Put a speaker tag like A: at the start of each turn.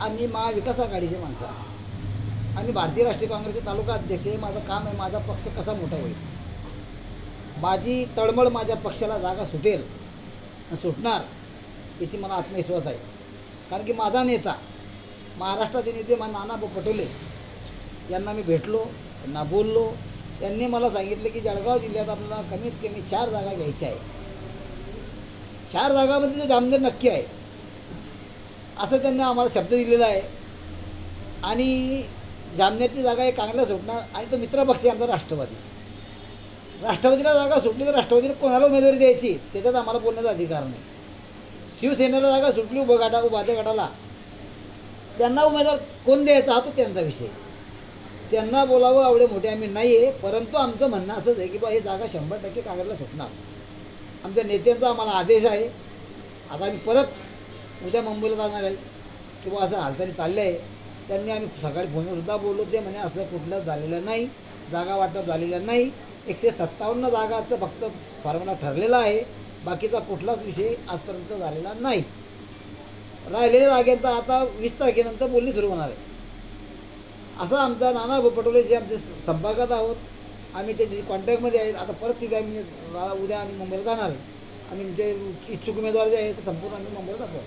A: आम्ही महाविकास आघाडीचे माणसं आहोत. आम्ही भारतीय राष्ट्रीय काँग्रेसचे तालुका अध्यक्ष आहे. माझं काम आहे माझा पक्ष कसा मोठा होईल? माझी तळमळ माझ्या पक्षाला जागा सुटेल सुटणार याची मला आत्मविश्वास आहे. कारण की माझा नेता महाराष्ट्राचे नेते मा नाना पटोले यांना मी भेटलो त्यांना बोललो. त्यांनी मला सांगितलं की जळगाव जिल्ह्यात आपल्याला कमीत कमी चार जागा घ्यायच्या आहे चार जागामध्ये जो जामनेर नक्की आहे. असं त्यांनी आम्हाला शब्द दिलेला आहे. आणि जामनेरची जागा हे काँग्रेस सुटणार आणि तो मित्रपक्ष आहे आमचा राष्ट्रवादी. राष्ट्रवादीला जागा सुटली तर राष्ट्रवादीला कोणाला उमेदवारी द्यायची? त्याच्यात आम्हाला बोलण्याचा अधिकार नाही. शिवसेनेला जागा सुटली उभं गाठा उभाच्या गटाला. त्यांना उमेदवार कोण द्यायचा हा तो त्यांचा विषय. त्यांना बोलावं एवढे मोठे आम्ही नाही आहे परंतु आमचं म्हणणं असंच आहे की बा ही जागा शंभर टक्के काँग्रेसला सुटणार. आमच्या नेत्यांचा आम्हाला आदेश आहे. आता आम्ही परत उद्या मुंबईला जाणार आहे. किंवा असं हालचाली चालले आहे त्यांनी आम्ही सकाळी फोनवरसुद्धा बोललो. ते म्हणे असं कुठलं झालेलं नाही. जागा वाटप झालेलं नाही. एकशे सत्तावन्न जागाचं फक्त फॉर्म्युला ठरलेला आहे. बाकीचा कुठलाच विषय आजपर्यंत झालेला नाही. राहिलेल्या जागेचा आता वीस तारखेनंतर बोलणी सुरू होणार आहे. असं आमचा नाना पटोले जे आमच्या संपर्कात आहोत आम्ही त्यांच्या कॉन्टॅक्टमध्ये आहेत. आता परत तिथे आम्ही रा- उद्या आम्ही मुंबईला जाणार आहे. आम्ही आमचे इच्छुक उमेदवार जे आहेत ते संपूर्ण आम्ही मुंबईला जातो